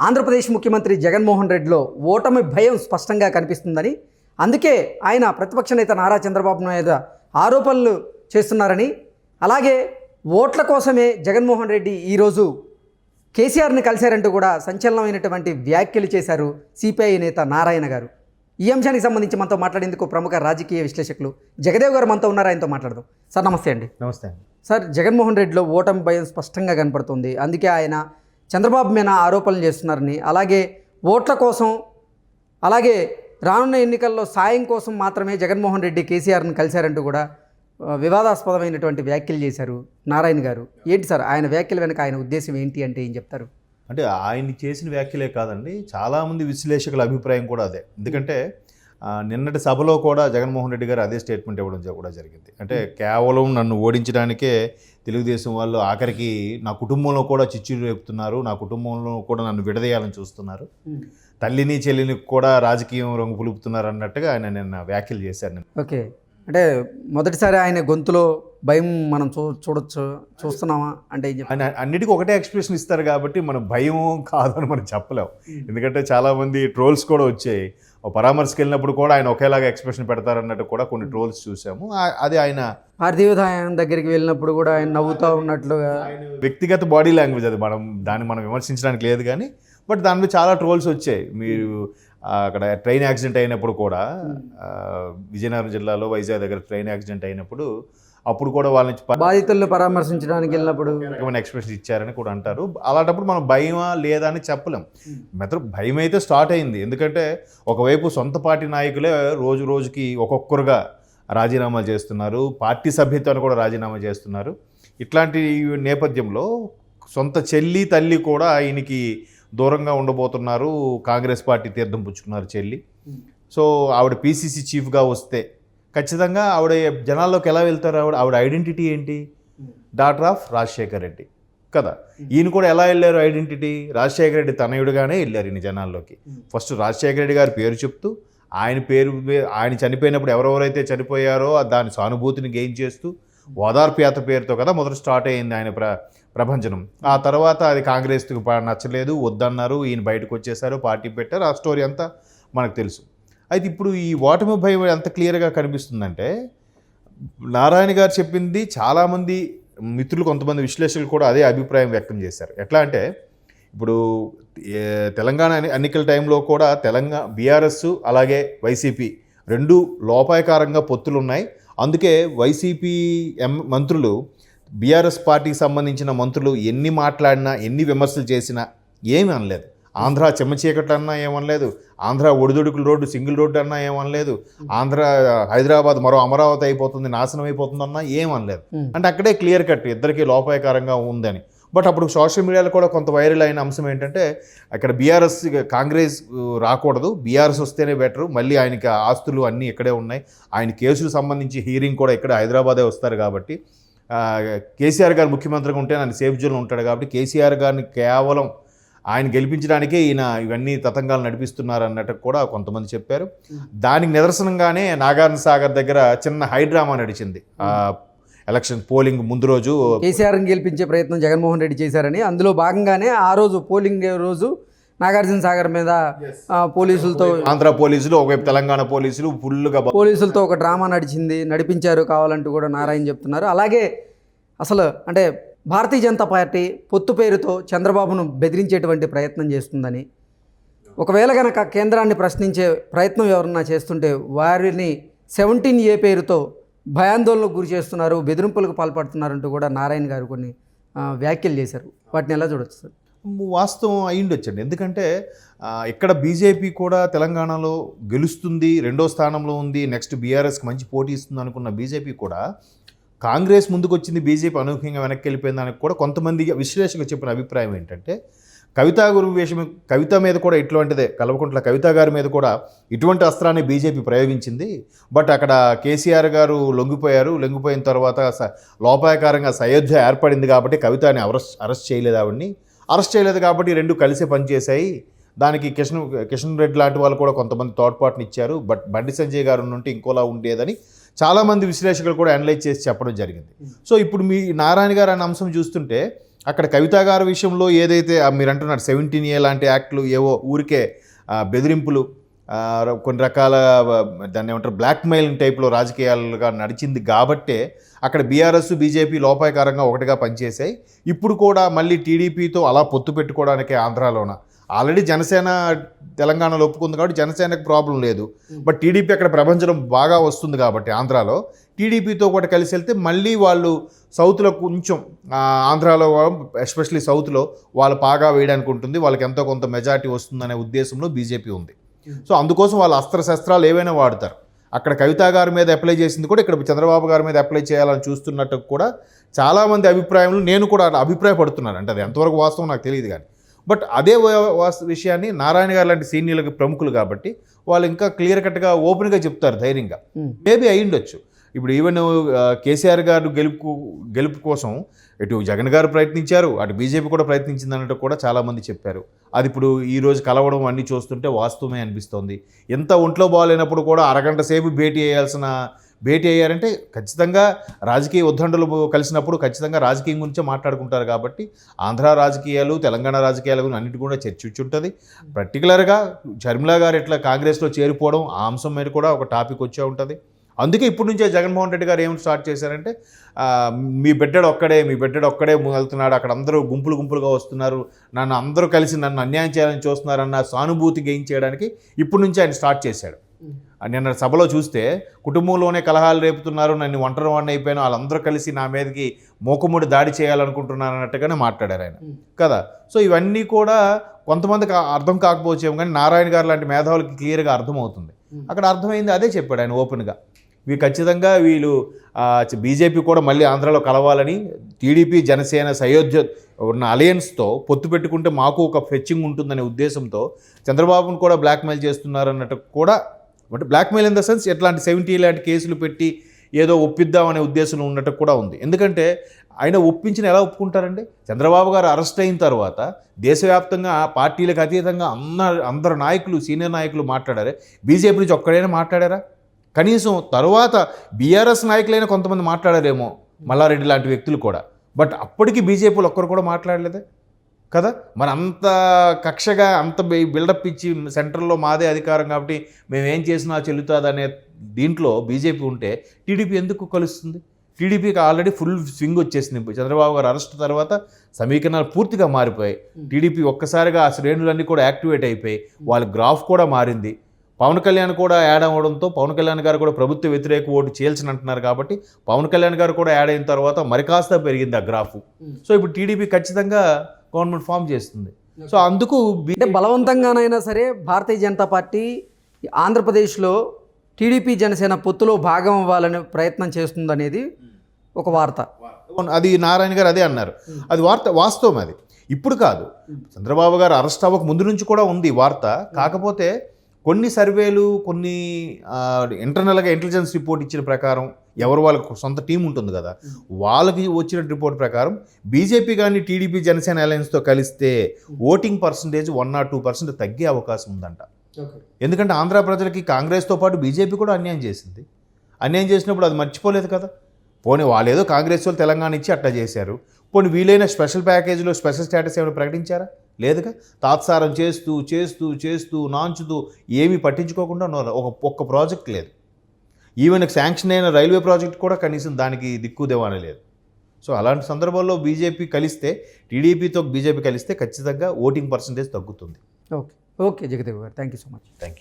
ఆంధ్రప్రదేశ్ ముఖ్యమంత్రి జగన్మోహన్ రెడ్డిలో ఓటమి భయం స్పష్టంగా కనిపిస్తుందని అందుకే ఆయన ప్రతిపక్ష నేత నారా చంద్రబాబు నాయుడు ఆరోపణలు చేస్తున్నారని అలాగే ఓట్ల కోసమే జగన్మోహన్ రెడ్డి ఈరోజు కేసీఆర్ని కలిశారంటూ కూడా సంచలనమైనటువంటి వ్యాఖ్యలు చేశారు సిపిఐ నేత నారాయణ గారు. ఈ అంశానికి సంబంధించి మనతో మాట్లాడేందుకు ప్రముఖ రాజకీయ విశ్లేషకులు జగదేవ్ గారు మనతో ఉన్నారు ఆయనతో మాట్లాడదాం. సార్ నమస్తే అండి. నమస్తే సార్ జగన్మోహన్ రెడ్డిలో ఓటమి భయం స్పష్టంగా కనపడుతుంది. అందుకే ఆయన చంద్రబాబు మీద ఆరోపణలు చేస్తున్నారని అలాగే ఓట్ల కోసం అలాగే రానున్న ఎన్నికల్లో సాయం కోసం మాత్రమే జగన్మోహన్ రెడ్డి కేసీఆర్ని కలిశారంటూ కూడా వివాదాస్పదమైనటువంటి వ్యాఖ్యలు చేశారు నారాయణ గారు. ఏంటి సార్? ఆయన వ్యాఖ్యల వెనక ఆయన ఉద్దేశం ఏంటి అంటే ఏం చెప్తారు? అంటే ఆయన చేసిన వ్యాఖ్యలే కాదండి చాలామంది విశ్లేషకుల అభిప్రాయం కూడా అదే. ఎందుకంటే నిన్నటి సభలో కూడా జగన్మోహన్ రెడ్డి గారు అదే స్టేట్మెంట్ ఇవ్వడం కూడా జరిగింది. అంటే కేవలం నన్ను ఓడించడానికే తెలుగుదేశం వాళ్ళు ఆఖరికి నా కుటుంబంలో కూడా చిచ్చులు రేపుతున్నారు నా కుటుంబంలో కూడా నన్ను విడదీయాలని చూస్తున్నారు. తల్లిని చెల్లిని కూడా రాజకీయం రంగు పులుపుతున్నారు అన్నట్టుగా ఆయన నిన్న వ్యాఖ్యలు చేశారు. ఓకే. అంటే మొదటిసారి ఆయన గొంతులో భయం మనం చూ చూడొచ్చు చూస్తున్నామా అంటే అన్నిటికీ ఒకటే ఎక్స్ప్రెషన్ ఇస్తారు కాబట్టి మనం భయం కాదని మనం చెప్పలేం. ఎందుకంటే చాలామంది ట్రోల్స్ కూడా వచ్చాయి. పరామర్శకి వెళ్ళినప్పుడు కూడా ఆయన ఒకేలాగా ఎక్స్ప్రెషన్ పెడతారన్నట్టు కూడా కొన్ని ట్రోల్స్ చూసాము. అది ఆయన పార్థివ ఆయన దగ్గరికి వెళ్ళినప్పుడు కూడా ఆయన నవ్వుతూ ఉన్నట్లుగా వ్యక్తిగత బాడీ లాంగ్వేజ్ అది. మనం దాన్ని మనం విమర్శించడానికి లేదు కానీ బట్ దాని మీద చాలా ట్రోల్స్ వచ్చాయి. మీరు అక్కడ ట్రైన్ యాక్సిడెంట్ అయినప్పుడు కూడా విజయనగరం జిల్లాలో వైజాగ్ దగ్గర ట్రైన్ యాక్సిడెంట్ అయినప్పుడు అప్పుడు కూడా వాళ్ళ నుంచి బాధితులను పరామర్శించడానికి వెళ్ళినప్పుడు? రకమైన ఎక్స్ప్రెషన్ ఇచ్చారని కూడా అంటారు. అలాంటప్పుడు మనం భయమా లేదా అని చెప్పలేం. మెత్ర భయం అయితే స్టార్ట్ అయింది. ఎందుకంటే ఒకవైపు సొంత పార్టీ నాయకులే రోజు రోజుకి ఒక్కొక్కరుగా రాజీనామాలు చేస్తున్నారు. పార్టీ సభ్యత్వాన్ని కూడా రాజీనామా చేస్తున్నారు. ఇట్లాంటి నేపథ్యంలో సొంత చెల్లి తల్లి కూడా ఆయనకి దూరంగా ఉండబోతున్నారు. కాంగ్రెస్ పార్టీ తీర్థం పుచ్చుకున్నారు చెల్లి. సో ఆవిడ పీసీసీ చీఫ్గా వస్తే ఖచ్చితంగా ఆవిడ జనాల్లోకి ఎలా వెళ్తారు ఆవిడ? ఆవిడ ఐడెంటిటీ ఏంటి? Doctor of Rajasekhar Reddy. కదా? ఈయన కూడా ఎలా వెళ్ళారు ఐడెంటిటీ? రాజశేఖర రెడ్డి తనయుడుగానే వెళ్ళారు ఈయన జనాల్లోకి. ఫస్ట్ రాజశేఖర రెడ్డి గారి పేరు చెప్తూ ఆయన పేరు ఆయన చనిపోయినప్పుడు ఎవరెవరైతే చనిపోయారో దాని సానుభూతిని గెయిన్ చేస్తూ ఓదార్పు యాత్ర పేరుతో కదా మొదట స్టార్ట్ అయింది ఆయన ప్ర ప్రభంజనం. ఆ తర్వాత అది కాంగ్రెస్కి నచ్చలేదు వద్దన్నారు ఈయన బయటకు వచ్చేసారు పార్టీ పెట్టారు. ఆ స్టోరీ అంతా మనకు తెలుసు. అయితే ఇప్పుడు ఈ ఓటమి భయం ఎంత క్లియర్గా కనిపిస్తుందంటే నారాయణ గారు చెప్పింది చాలామంది మిత్రులు కొంతమంది విశ్లేషకులు కూడా అదే అభిప్రాయం వ్యక్తం చేశారు. ఎట్లా అంటే ఇప్పుడు తెలంగాణ ఎన్నికల టైంలో కూడా తెలంగాణ బీఆర్ఎస్ అలాగే వైసీపీ రెండు లోపాయకారంగా పొత్తులు ఉన్నాయి అందుకే వైసీపీ ఎం మంత్రులు బీఆర్ఎస్ పార్టీకి సంబంధించిన మంత్రులు ఎన్ని మాట్లాడినా ఎన్ని విమర్శలు చేసినా ఏమీ అనలేదు. ఆంధ్ర చెమ్మచీకట్లు అన్నా ఏమనలేదు ఆంధ్ర ఒడిదొడుకుల రోడ్డు సింగిల్ రోడ్డు అన్నా ఏమనలేదు ఆంధ్ర హైదరాబాద్ మరో అమరావతి అయిపోతుంది నాశనం అయిపోతుంది అన్నా ఏమనలేదు. అంటే అక్కడే క్లియర్ కట్ ఇద్దరికి లోపాయకారంగా ఉందని. బట్ అప్పుడు సోషల్ మీడియాలో కూడా కొంత వైరల్ అయిన అంశం ఏంటంటే అక్కడ బీఆర్ఎస్ కాంగ్రెస్ రాకూడదు. బీఆర్ఎస్ వస్తేనే బెటర్. మళ్ళీ ఆయనకి ఆస్తులు అన్నీ ఇక్కడే ఉన్నాయి. ఆయన కేసుకు సంబంధించి హీరింగ్ కూడా ఇక్కడ హైదరాబాదే వస్తారు కాబట్టి కేసీఆర్ గారు ముఖ్యమంత్రిగా ఉంటే ఆయన సేఫ్ జోన్లో ఉంటాడు కాబట్టి కేసీఆర్ గారిని కేవలం ఆయన గెలిపించడానికే ఈయన ఇవన్నీ తతంగాలు నడిపిస్తున్నారు అన్నట్టు కూడా కొంతమంది చెప్పారు. దానికి నిదర్శనంగానే నాగార్జున సాగర్ దగ్గర చిన్న హైడ్రామా నడిచింది. ఎలక్షన్ పోలింగ్ ముందు రోజు కేసీఆర్ని గెలిపించే ప్రయత్నం జగన్మోహన్ రెడ్డి చేశారని. అందులో భాగంగానే ఆ రోజు పోలింగ్ రోజు నాగార్జున సాగర్ మీద పోలీసులతో ఆంధ్ర పోలీసులు ఒకవైపు తెలంగాణ పోలీసులు ఫుల్గా పోలీసులతో ఒక డ్రామా నడిచింది నడిపించారు కావాలంటూ కూడా నారాయణ చెప్తున్నారు. అలాగే అసలు అంటే భారతీయ జనతా పార్టీ పొత్తు పేరుతో చంద్రబాబును బెదిరించేటువంటి ప్రయత్నం చేస్తుందని. ఒకవేళ కనుక కేంద్రాన్ని ప్రశ్నించే ప్రయత్నం ఎవరన్నా చేస్తుంటే వారిని సెవెంటీన్ ఏ పేరుతో భయాందోళనకు గురి చేస్తున్నారు బెదిరింపులకు పాల్పడుతున్నారంటూ కూడా నారాయణ గారు కొన్ని వ్యాఖ్యలు చేశారు. వాటిని ఎలా చూడొచ్చు సార్? వాస్తవం అయ్యుండొచ్చండి ఎందుకంటే ఇక్కడ బీజేపీ కూడా తెలంగాణలో గెలుస్తుంది రెండో స్థానంలో ఉంది నెక్స్ట్ బీఆర్ఎస్కి మంచి పోటీ ఇస్తుంది అనుకున్న బీజేపీ కూడా కాంగ్రెస్ ముందుకొచ్చింది బీజేపీ అనూహ్యంగా వెనక్కి వెళ్ళిపోయిందానికి కూడా కొంతమంది విశ్లేషకులు చెప్పిన అభిప్రాయం ఏంటంటే కవితా గురు వేషం కవిత మీద కూడా ఇటువంటిదే కల్వకుంట్ల కవిత గారి మీద కూడా ఇటువంటి అస్త్రాన్ని బీజేపీ ప్రయోగించింది. బట్ అక్కడ కేసీఆర్ గారు లొంగిపోయారు. లొంగిపోయిన తర్వాత స- లోపాయకారంగా సయోధ్య ఏర్పడింది కాబట్టి కవితని అరెస్ట్ అరెస్ట్ చేయలేదు ఆవిడ్ని. అరెస్ట్ చేయలేదు కాబట్టి రెండు కలిసి పనిచేశాయి. దానికి కిషన్ కిషన్ రెడ్డి లాంటి వాళ్ళు కూడా కొంతమంది తోడ్పాటుని ఇచ్చారు. బట్ బండి సంజయ్ గారు నుండి ఇంకోలా ఉండేదని చాలామంది విశ్లేషకులు కూడా అనలైజ్ చేసి చెప్పడం జరిగింది. సో ఇప్పుడు మీ నారాయణ గారు అనే అంశం చూస్తుంటే అక్కడ కవిత గారి విషయంలో ఏదైతే మీరు అంటున్నారు సెవెంటీన్ ఏ లాంటి యాక్ట్లు ఏవో ఊరికే బెదిరింపులు కొన్ని రకాల దాన్ని ఏమంటారు బ్లాక్మెయిలింగ్ టైప్లో రాజకీయాలుగా నడిచింది కాబట్టే అక్కడ బీఆర్ఎస్ బీజేపీ లోపాయకారంగా ఒకటిగా పనిచేశాయి. ఇప్పుడు కూడా మళ్ళీ టీడీపీతో అలా పొత్తు పెట్టుకోవడానికి ఆంధ్రాలోన ఆల్రెడీ జనసేన తెలంగాణలో ఒప్పుకుంది కాబట్టి జనసేనకు ప్రాబ్లం లేదు. బట్ టీడీపీ అక్కడ ప్రపంచం బాగా వస్తుంది కాబట్టి ఆంధ్రాలో. టీడీపీతో కూడా కలిసి వెళ్తే మళ్ళీ వాళ్ళు సౌత్లో కొంచెం ఆంధ్రాలో ఎస్పెషలీ సౌత్లో వాళ్ళు పాగా వేయడానికి ఉంటుంది. వాళ్ళకి ఎంతో కొంత మెజారిటీ వస్తుందనే ఉద్దేశంలో బీజేపీ ఉంది. సో అందుకోసం వాళ్ళు అస్త్ర శస్త్రాలు ఏవైనా వాడతారు. అక్కడ కవిత గారి మీద అప్లై చేసింది కూడా ఇక్కడ చంద్రబాబు గారి మీద అప్లై చేయాలని చూస్తున్నట్టు కూడా చాలామంది అభిప్రాయంలో నేను కూడా అభిప్రాయపడుతున్నాను అంటే అది ఎంతవరకు వాస్తవం నాకు తెలియదు కానీ. బట్ అదే విషయాన్ని నారాయణ గారు లాంటి సీనియర్లకు ప్రముఖులు కాబట్టి వాళ్ళు ఇంకా క్లియర్ కట్గా ఓపెన్గా చెప్తారు ధైర్యంగా. మేబీ అయి ఉండొచ్చు. ఇప్పుడు ఈవెన్ కేసీఆర్ గారు గెలుపు గెలుపు కోసం ఇటు జగన్ గారు ప్రయత్నించారు అటు బీజేపీ కూడా ప్రయత్నించింది అన్నట్టు కూడా చాలామంది చెప్పారు. అది ఇప్పుడు ఈ రోజు కలవడం అన్నీ చూస్తుంటే వాస్తవమే అనిపిస్తోంది. ఎంత ఒంట్లో బాగాలేనప్పుడు కూడా అరగంట సేపు భేటీ అయ్యాల్సిన భేటీ అయ్యారంటే ఖచ్చితంగా రాజకీయ ఉద్దండలు కలిసినప్పుడు ఖచ్చితంగా రాజకీయం గురించే మాట్లాడుకుంటారు కాబట్టి ఆంధ్ర రాజకీయాలు తెలంగాణ రాజకీయాల గురించి అన్నిటి కూడా చర్చించి ఉంటుంది పర్టికులర్గా షర్మిలా గారు ఇట్లా కాంగ్రెస్లో చేరిపోవడం ఆ అంశం మీద కూడా ఒక టాపిక్ వచ్చే ఉంటుంది. అందుకే ఇప్పటి నుంచే జగన్మోహన్ రెడ్డి గారు ఏమి స్టార్ట్ చేశారంటే మీ బిడ్డడు ఒక్కడే మీ బిడ్డడు ఒక్కడే వెళ్తున్నాడు అక్కడ అందరూ గుంపులు గుంపులుగా వస్తున్నారు నన్ను అందరూ కలిసి నన్ను అన్యాయం చేయాలని చూస్తున్నారన్న సానుభూతి గెయిన్ చేయడానికి ఇప్పటి నుంచి ఆయన స్టార్ట్ చేశాడు. నిన్న సభలో చూస్తే కుటుంబంలోనే కలహాలు రేపుతున్నారు నన్ను ఒంటరి వాడిని అయిపోయాను వాళ్ళందరూ కలిసి నా మీదకి మోకముడి దాడి చేయాలనుకుంటున్నారు అన్నట్టుగానే మాట్లాడారు ఆయన. కదా? సో ఇవన్నీ కూడా కొంతమందికి అర్థం కాకపోవచ్చేమో కానీ నారాయణ గారు లాంటి మేధావులకి క్లియర్గా అర్థమవుతుంది. అక్కడ అర్థమైంది అదే చెప్పాడు ఆయన ఓపెన్గా. వీళ్ళు ఖచ్చితంగా వీళ్ళు బీజేపీ కూడా మళ్ళీ ఆంధ్రాలో కలవాలని టీడీపీ జనసేన సయోధ్య ఉన్న అలయన్స్తో పొత్తు పెట్టుకుంటే మాకు ఒక ఫెచ్చింగ్ ఉంటుందనే ఉద్దేశంతో చంద్రబాబును కూడా బ్లాక్మెయిల్ చేస్తున్నారు అన్నట్టు కూడా అంటే బ్లాక్మెయిల్ ఇన్ ద సెన్స్ ఎట్లాంటి సెవెంటీ లాంటి కేసులు పెట్టి ఏదో ఒప్పిద్దామనే ఉద్దేశం ఉన్నట్టు కూడా ఉంది. ఎందుకంటే ఆయన ఒప్పించిన ఎలా ఒప్పుకుంటారండి? చంద్రబాబు గారు అరెస్ట్ అయిన తర్వాత దేశవ్యాప్తంగా పార్టీలకు అతీతంగా అందరు అందరు నాయకులు సీనియర్ నాయకులు మాట్లాడారే. బీజేపీ నుంచి ఒక్కడైనా మాట్లాడారా? కనీసం తర్వాత బీఆర్ఎస్ నాయకులైనా కొంతమంది మాట్లాడారేమో మల్లారెడ్డి లాంటి వ్యక్తులు కూడా. బట్ అప్పటికి బీజేపీలు ఒక్కరు కూడా మాట్లాడలేదే. కదా? మరి అంత కక్షగా అంత బిల్డప్ ఇచ్చి సెంట్రల్లో మాదే అధికారం కాబట్టి మేము ఏం చేసినా చెల్లుతుంది అనే దీంట్లో బీజేపీ ఉంటే టీడీపీ ఎందుకు కలుస్తుంది? టీడీపీకి ఆల్రెడీ ఫుల్ స్వింగ్ వచ్చేసింది. చంద్రబాబు గారు అరెస్ట్ తర్వాత సమీకరణాలు పూర్తిగా మారిపోయాయి. టీడీపీ ఒక్కసారిగా ఆ శ్రేణులన్నీ కూడా యాక్టివేట్ అయిపోయి వాళ్ళ గ్రాఫ్ కూడా మారింది. పవన్ కళ్యాణ్ కూడా యాడ్ అవ్వడంతో పవన్ కళ్యాణ్ గారు కూడా ప్రభుత్వ వ్యతిరేక ఓటు చేయాల్సిన అంటున్నారు కాబట్టి పవన్ కళ్యాణ్ గారు కూడా యాడ్ అయిన తర్వాత మరి కాస్త పెరిగింది ఆ గ్రాఫ్. సో ఇప్పుడు టీడీపీ ఖచ్చితంగా గవర్నమెంట్ ఫామ్ చేస్తుంది. సో అందుకు అంటే బలవంతంగానైనా సరే భారతీయ జనతా పార్టీ ఆంధ్రప్రదేశ్లో టీడీపీ జనసేన పొత్తులో భాగం అవ్వాలనే ప్రయత్నం చేస్తుందనేది ఒక వార్త. అది నారాయణ గారు అదే అన్నారు. అది వార్త వాస్తవం అది. ఇప్పుడు కాదు. చంద్రబాబు గారు అరెస్ట్ అవ్వక ముందు నుంచి కూడా ఉంది ఈ వార్త. కాకపోతే కొన్ని సర్వేలు కొన్ని ఇంటర్నల్గా ఇంటెలిజెన్స్ రిపోర్ట్ ఇచ్చిన ప్రకారం ఎవరు వాళ్ళకు సొంత టీం ఉంటుంది కదా. వాళ్ళకి వచ్చిన రిపోర్ట్ ప్రకారం బీజేపీ కానీ టీడీపీ జనసేన అలయన్స్తో కలిస్తే voting percentage one not two percent తగ్గే అవకాశం ఉందంట. ఎందుకంటే ఆంధ్ర ప్రజలకి కాంగ్రెస్తో పాటు బీజేపీ కూడా అన్యాయం చేసింది. అన్యాయం చేసినప్పుడు అది మర్చిపోలేదు కదా. పోనీ వాళ్ళేదో కాంగ్రెస్ వాళ్ళు తెలంగాణ ఇచ్చి అట్లా చేశారు. పోనీ వీలైన స్పెషల్ ప్యాకేజీలో స్పెషల్ స్టేటస్ ఏమైనా ప్రకటించారా? లేదుగా? తాత్సారం చేస్తూ చేస్తూ చేస్తూ నాంచుతూ ఏమీ పట్టించుకోకుండా. ఒక ఒక్క ప్రాజెక్ట్ లేదు. ఈవెన్ శాంక్షన్ అయిన రైల్వే ప్రాజెక్ట్ కూడా కనీసం దానికి దిక్కు దేవానే లేదు. సో అలాంటి సందర్భాల్లో బీజేపీ కలిస్తే టీడీపీతో బీజేపీ కలిస్తే ఖచ్చితంగా ఓటింగ్ పర్సంటేజ్ తగ్గుతుంది. Okay. Okay Jagadev garu. Thank you so much. Thank you